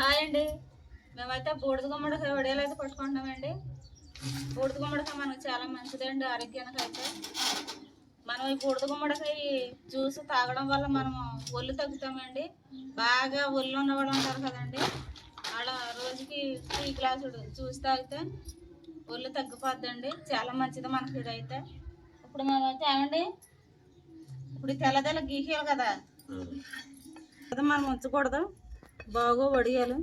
Hi అండి. మేమైతే బూడిద గుమ్మడికాయ వడియాలు అయితే పట్టుకుంటున్నామండి బూడిద గుమ్మడికాయ మనకు చాలా మంచిదండి ఆరోగ్యానికి అయితే మనం ఈ బూడిద గుమ్మడికాయ జ్యూస్ తాగడం వల్ల మనం ఒళ్ళు తగ్గుతామండి. బాగా ఒళ్ళు ఉన్న వాళ్ళు ఉంటారు కదండి. అలా రోజుకి టీ గ్లాసుడు జ్యూస్ తాగితే ఒళ్ళు తగ్గిపోద్దండి. చాలా మంచిది మనకి ఇదైతే. ఇప్పుడు మేమైతే ఏమండి? ఇప్పుడు ఈ తెల్ల తెల్ల గీకేయాలి కదా మనం ఉంచకూడదు. బాగా వడియాలి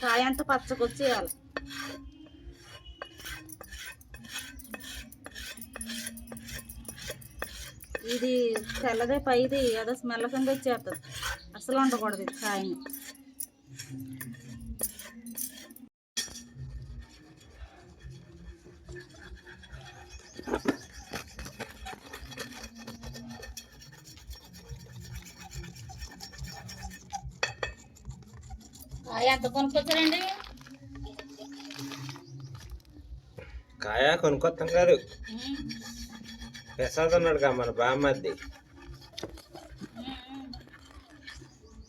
కాయ అంతా పచ్చకొచ్చేయాలి ఇది తెల్లదే పైది ఏదో స్మెల్ కింద వచ్చేస్తుంది అసలు ఉండకూడదు ఇది కాయని. ఎంత కొనుక్కొచ్చారండి? కాయ కొనుక్కొత్తాం కాదు. ప్రసాద్ ఉన్నాడు కా మన బామ్మద్ది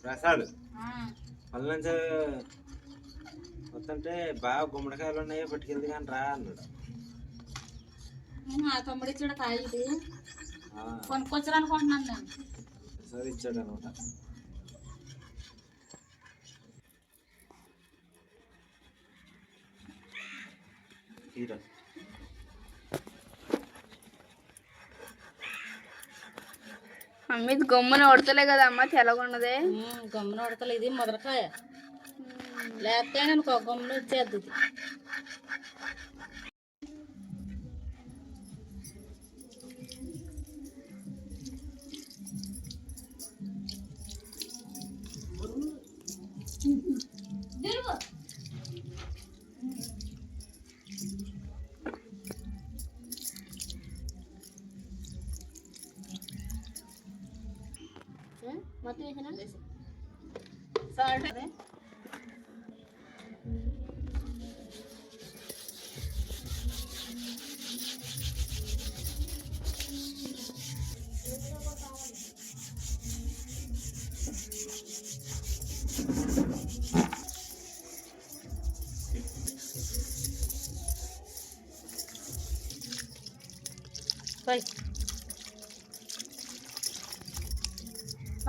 ప్రసాద్ నుంచి వస్తుంటే బాగా గుమ్మడికాయలు ఉన్నాయి పట్టుకెళ్ది కానీ రా అన్నాడు. మా తమ్ముడు ఇచ్చాడు కాయ ఇది ఆ, నేను. ప్రసాద్ ఇచ్చాడు అనమాట హీరో అమ్మ ఇది గమ్మున కొడతలే కదా అమ్మ తెల్లగొన్నదే. గమ్మున ఉడతలు ఇది మొదలకాయ లేకపోతే నేను గమ్మున వచ్చేద్ది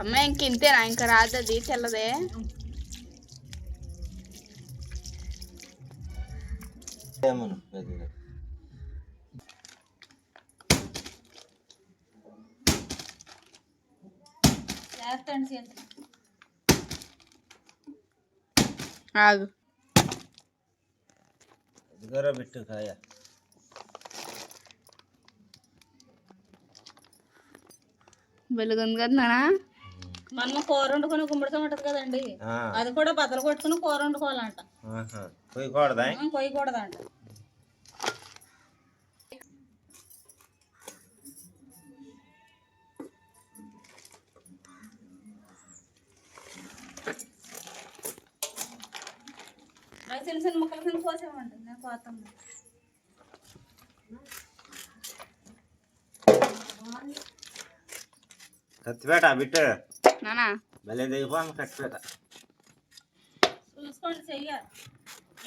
అమ్మ ఇంక ఇంతేనా ఇంకా రాదది తెల్లదే. ఆగు. కాయ. వెలుగుంది కదా నానా మనం కూర వండుకొని గుమ్మడికాయ ఉంటుంది కదండి. అది కూడా బద్దలు కొట్టుకుని కూర వండుకోవాలంట. మనం కొయ్యకూడదంట. చిన్న చిన్న ముక్కలు కింద కోసేమండి నేను కోతాను కత్తిపేట బిట్టు. నానా? భలే దిగిపోను కత్తిపేట చూసుకోండి చెయ్య.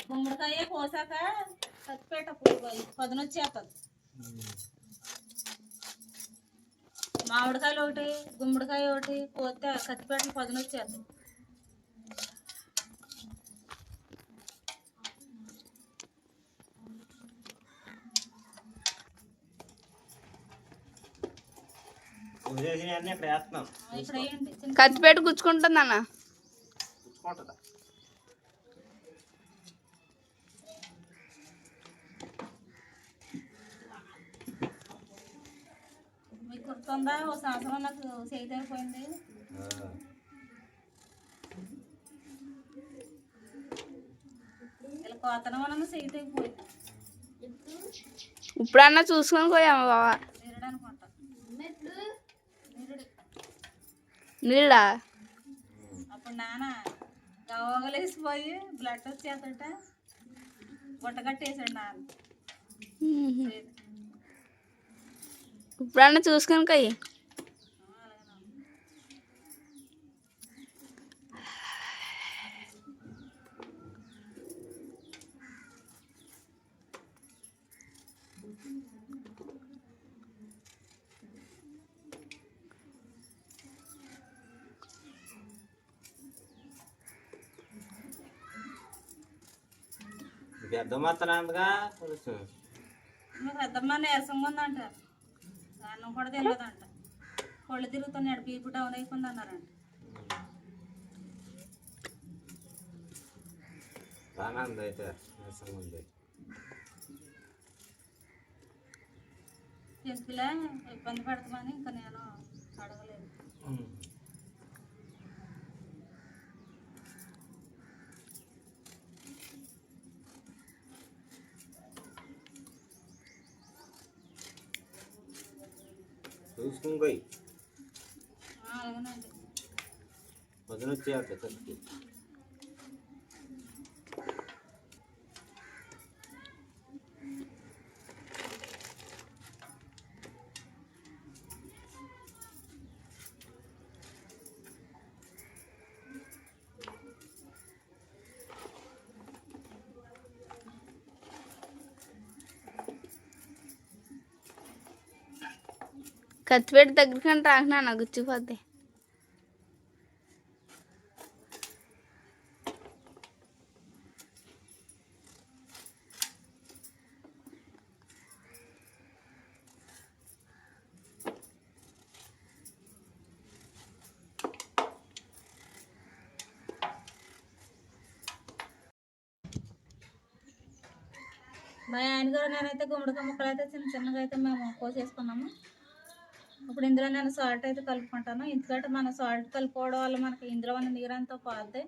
గుమ్మడికాయ కోసాక కత్తిపేట పదునొచ్చేస్తుంది మామిడికాయలు ఒకటి గుమ్మడికాయ ఒకటి కోస్తే కత్తిపేటలు పదునొచ్చేస్తుంది అన్నీ చిన్న కత్తిపేట గుచ్చుకుంటుంది గుర్తుందా? ఓ సంవత్సరం నాకు ఆ. ఇలా కోతనం ఇప్పుడన్నా చూసుకొని పోయాము బావా? నిరుడు అనుకుంటా నిరుడు నీళ్ళ? అప్పుడు నాన్న గవ్వగలేసిపోయి బ్లడ్ వచ్చేతట. గుట్ట కట్టేసాడు నాన్న. ఇప్పుడన్నా చూసుకొని కొయ్యి పెద్ద మొత్తం అందుగా కొంచెం పెద్దమ్మ నీరసంగా ఉందంట అన్నం కూడా తెలియదంట కళ్ళు తిరుగుతున్నాడు పీపు డౌన్ అయిపోయింది అన్నారంట. బాగానే ఉంది అయితే నీరసంగా ఉంది ఎందుకులే ఇబ్బంది పెడతామని ఇంకా నేను అడగలేదు. చూసుకుని పోయి ఆ, అలాగేనండి పొద్దున వచ్చేయాలి చదివి కత్తిపెట్టి దగ్గరికని రాకున్నా నాకు గుచ్చిపోద్ది. మా ఆయన గారు నేనైతే గుమ్మడికాయ ముక్కలు అయితే చిన్న చిన్నగా అయితే మేము కోసేసుకున్నాము. ఇప్పుడు ఇందులో నేను సాల్ట్ అయితే కలుపుకుంటాను. ఎందుకంటే మనం సాల్ట్ కలుపుకోవడం వల్ల మనకి ఇందులో ఉన్న నీరు అంతా పోద్ది.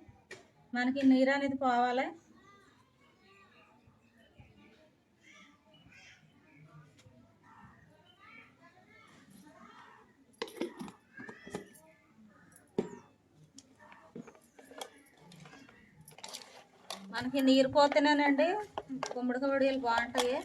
మనకి నీరు అనేది పోవాలి. మనకి నీరు పోతేనేనండి గుమ్మడికాయ వడియాలు బాగుంటాయి.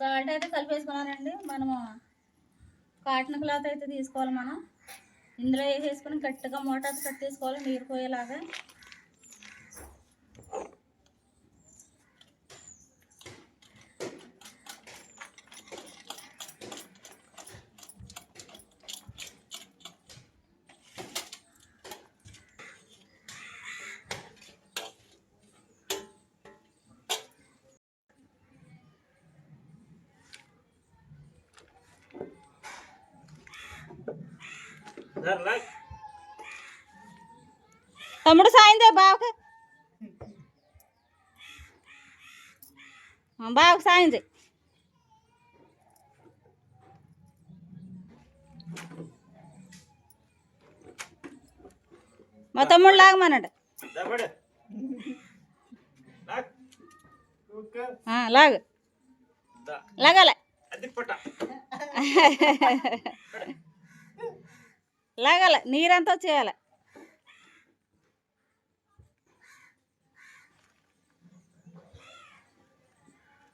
సాల్ట్ అయితే కలిపేసుకున్నానండి మనము కాటన్ క్లాత్ అయితే తీసుకోవాలి మనం. ఇందులో వేసేసుకుని గట్టిగా మోటార్స్ కట్టేసుకోవాలి నీరు పోయేలాగా. తమ్ముడు సాయందే బావకి. బావకి సాయం చేయి. మా తమ్ముడు లాగమన్నాడు లాగ్. దా. లాగాల. అది పుట్ట లాగాల నీరంతా చేయాలి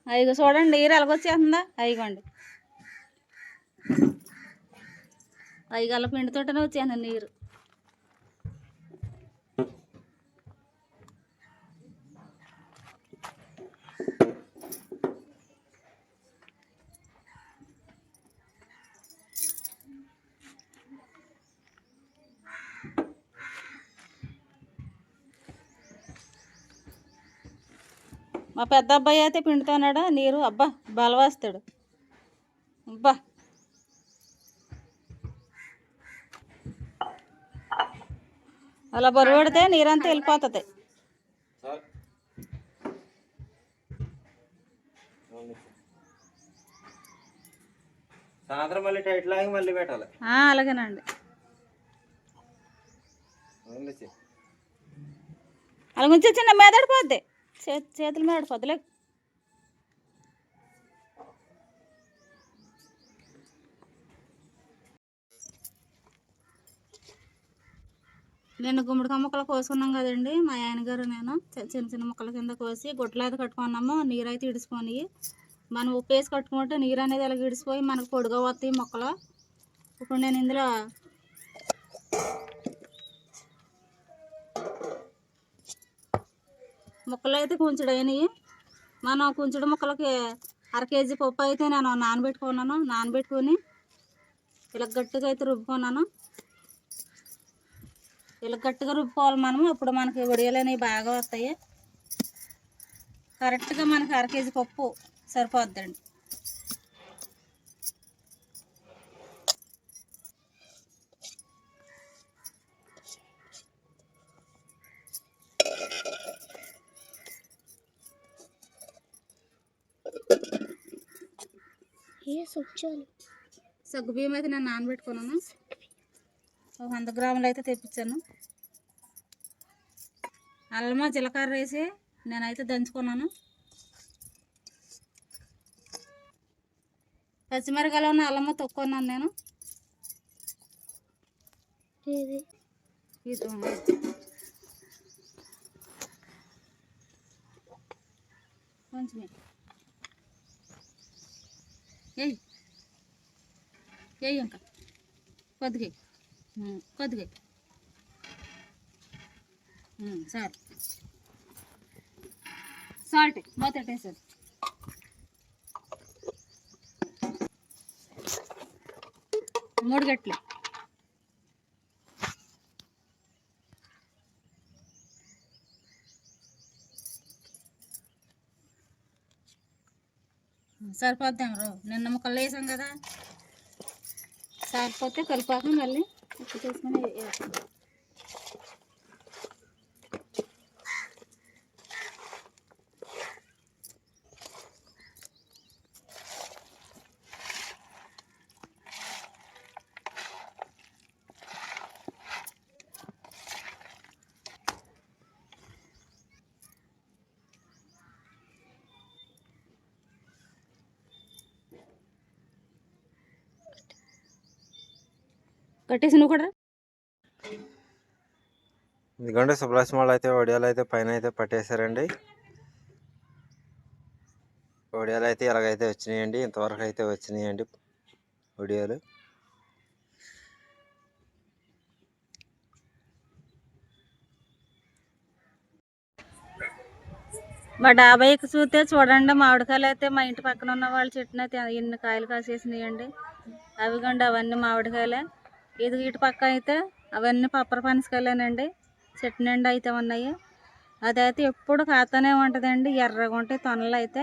అయిగో చూడండి నీరు ఎలాగొచ్చేస్తుందా అయ్యగోండి అయ్యగల పిండితోటనే వచ్చేయండి నీరు. మా పెద్ద అబ్బాయి అయితే పిండుతున్నాడు నీరు అబ్బా బలవేస్తాడు అబ్బా అలా బరువు పెడితే నీరంతా వెళ్ళిపోతుంది చాలు. అవును. సాయంత్రం మళ్ళీ టైట్ లాగి మళ్ళీ పెట్టాలి ఆ, అలాగేనండి. అలా కొంచెం చిన్న మీదడిపోద్ది చేతుల మీద వదిలే రెండు గుమ్మడికాయ ముక్కలు కోసుకున్నాం కదండి. మా ఆయనగారు నేను చిన్న చిన్న ముక్కల కింద కోసి గుడ్లు అయితే కట్టుకున్నాము. నీరు అయితే ఇడిసిపోయి మనం ఉప్పు వేసి కట్టుకుంటే నీరు అనేది ఇలా ఇడిసిపోయి మనకు పొడిగా వస్తాయి మొక్కలు. ఇప్పుడు నేను ఇందులో ముక్కలు అయితే కొంచెం అయినాయి మనం కొంచెం ముక్కలకి అర కేజీ పప్పు అయితే నేను నానబెట్టుకున్నాను. నానబెట్టుకొని ఇలా గట్టిగా అయితే రుబ్బుకున్నాను. ఇలా గట్టిగా రుబ్బుకోవాలి మనము. అప్పుడు మనకి వడియాలు అనేవి బాగా వస్తాయి. కరెక్ట్గా మనకి అర కేజీ పప్పు సరిపోద్దండి. సగ్గు బియ్యం అయితే నేను నానబెట్టుకున్నాను. ఒక వంద గ్రాములు అయితే తెప్పించాను. అల్లమ జీలకర్ర వేసి నేనైతే దంచుకున్నాను. పచ్చిమిరకాయలు ఉన్న అల్లమ్మ తొక్కున్నాను నేను. ఇది కొంచెం వేయి వేయి ఇంకా కొద్దిగా కొద్దిగా సార్. Salt salt sir. మూడు గట్లు. సరిపోద్దాం రో నిన్న ముక్కలు వేసాం కదా. సరిపోతే కలిపాక మళ్ళీ ఉప్పు తీసుకొని కట్టేసి నువ్వు కూడా ఇదిగోండి సుబ్లాసం వాళ్ళు అయితే వడియాలు అయితే పైన అయితే పట్టేశారండి. వడియాలు అయితే ఇలాగైతే వచ్చినాయండి ఇంతవరకు అయితే వచ్చినాయండి వడియాలు మా డాబాయికి చూస్తే చూడండి మామిడికాయలు అయితే మా ఇంటి పక్కన ఉన్న వాళ్ళ చెట్టున అయితే ఎన్ని కాయలు కాసేసినాయండి. అవి కండి అవన్నీ మామిడికాయలే. ఇది ఇటు పక్క అయితే అవన్నీ పప్పర పనసకాయలేనండి. చెట్టు నిండా అయితే ఉన్నాయి. అదైతే ఎప్పుడు కాతనే ఉంటుందండి. ఎర్రగా ఉంటాయి. తొనలు అయితే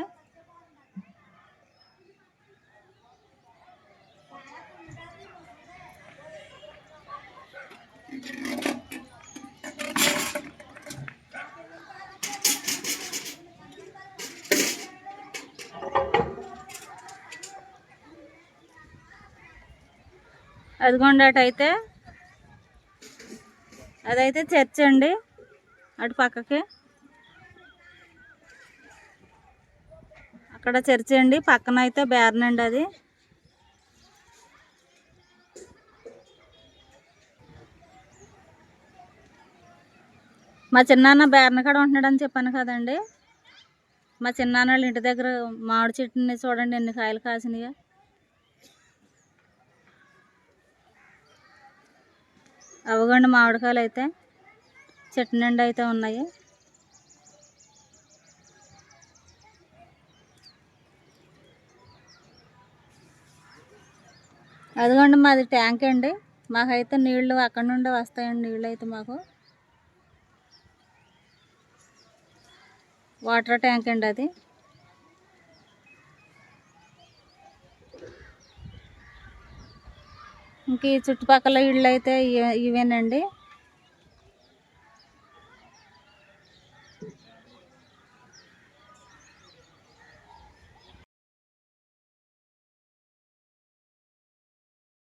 అదిగోండి అటు అయితే అదైతే చర్చ్ అండి అటు పక్కకి. అక్కడ చర్చ్ అండి పక్కన అయితే బేరన్ అండి అది. మా చిన్నాన్న బేరన కాడ ఉంటున్నాడని చెప్పాను కదండి. మా చిన్నాన్న వాళ్ళ ఇంటి దగ్గర మామిడి చెట్టుని చూడండి ఎన్ని కాయలు కాసినాయో. అవగండి మామిడికాయలు అయితే చెట్టు నిండా అయితే ఉన్నాయి. అదిగోండి మాది ట్యాంక్ అండి. మాకైతే నీళ్ళు అక్కడ నుండి వస్తాయండి నీళ్ళు అయితే మాకు. వాటర్ ట్యాంక్ అండి అది. ఇంక ఈ చుట్టుపక్కల ఇళ్ళు అయితే ఇవే- ఇవేనండి.